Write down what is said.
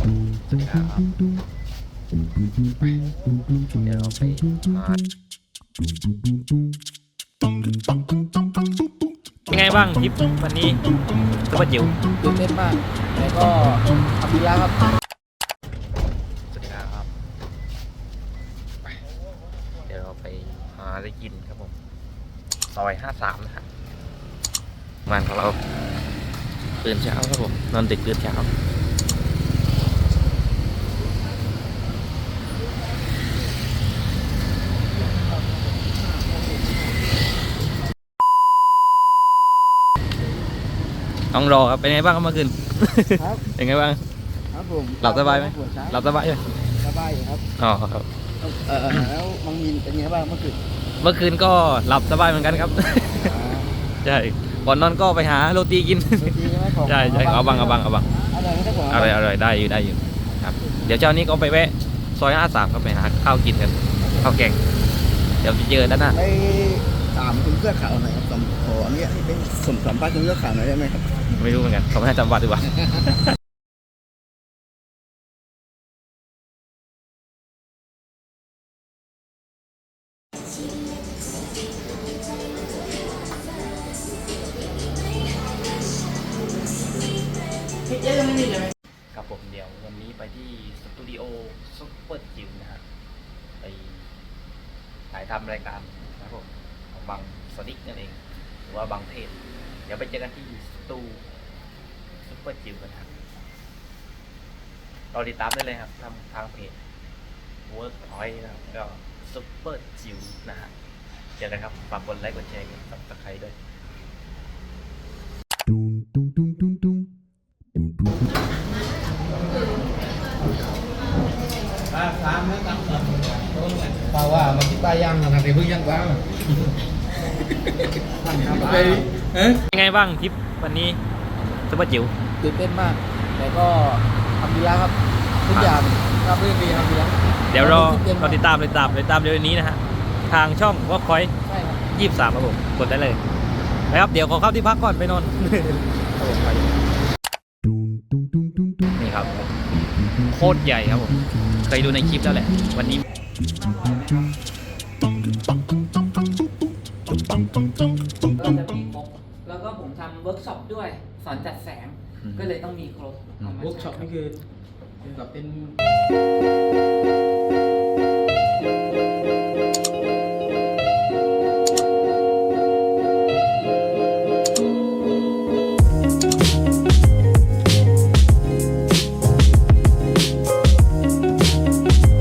เดี๋ยวเราไปหาเป็นไงบ้างทริปวันนี้ซุปเปอร์จิ๋วตื่นเต้นมาก แล้วก็ทำดีแล้วครับสวัสดีครับไปเดี๋ยวเราไปหาอะไรกินครับผมซอยห้าสามนะฮะงานของเราตื่นเช้าครับผมนอนดึกตื่นเช้า ต้องรอครับ เป็นไงบ้างครับเมื่อคืน ครับ เป็นไงบ้าง ครับผมหลับสบายไหมปวดเช้าหลับสบายไหมสบายอยู่ครับอ๋อครับ เออแล้วมังมินเป็นไงบ้างเมื่อคืนเมื่อคืนก็หลับสบายเหมือนกันครับใช่ ก่อนนอนก็ไปหาโรตีกินดีใช่ไหมของใช่ใช่เอาบังเอาบังเอาบังอะไรไม่ได้ของอร่อยอร่อยได้อยู่ได้อยู่ ครับ เดี๋ยวเช้านี้ก็ไปแวะซอยห้าสามก็ไปหาข้าวกินกัน ข้าวแกง เดี๋ยวจะเจอด้านหน้า ไป ตามคุณเสื้อขาวหน่อยครับสมขออนุญาตให้เป็นสมสัมภาษณ์คุณเสื้อขาวหน่อยได้ไหมครับ ไม่รู้เหมือนกันเขาไม่ให้จำวัดดีกว่าครับผมเดี๋ยววันนี้ไปที่สตูดิโอซุปเปอร์จิ๋วนะฮะไปถ่ายทำรายการ บางสดิกนั่นเอง หรือว่าบางเทศ เดี๋ยวไปเจอกันที่สตูซุปเปอร์จิ๋วกันครับเราติดตามได้เลยครับทางทางเพจ Workpoint นะครับก็ซุปเปอร์จิ๋วนะฮะเจอกันครับฝากกดไลค์กดแชร์กันกับตะไคร้ด้วยเปล่าว่ามาคิดป้าย่างนะแต่เพิ่งย่างป้า ไปเป็นไงบ้างทริปวันนี้ซุปเปอร์จิ๋วตื่นเต้นมาก แต่ก็ทำดีแล้วครับทุกอย่างราบรื่นดีทำดีแล้วเดี๋ยวรอตื่นเราเต้นมากติดตามติดตามติดตามเดี๋ยวนี้นะฮะทางช่องวอล์คอยใช่ครับยี่สิบสามครับผมกดได้เลยนะครับเดี๋ยวขอเข้าที่พักก่อนไปนอนครับผมไปนี่ครับโคตรใหญ่ครับผมเคยดูในคลิปแล้วแหละ วันนี้ ผมทำเวิร์กช็อปด้วย สอนจัดแสงอืมก็เลยต้องมีครบอืมามาเวิร์กช็อปใช้นี่คือเป็นแบบเป็น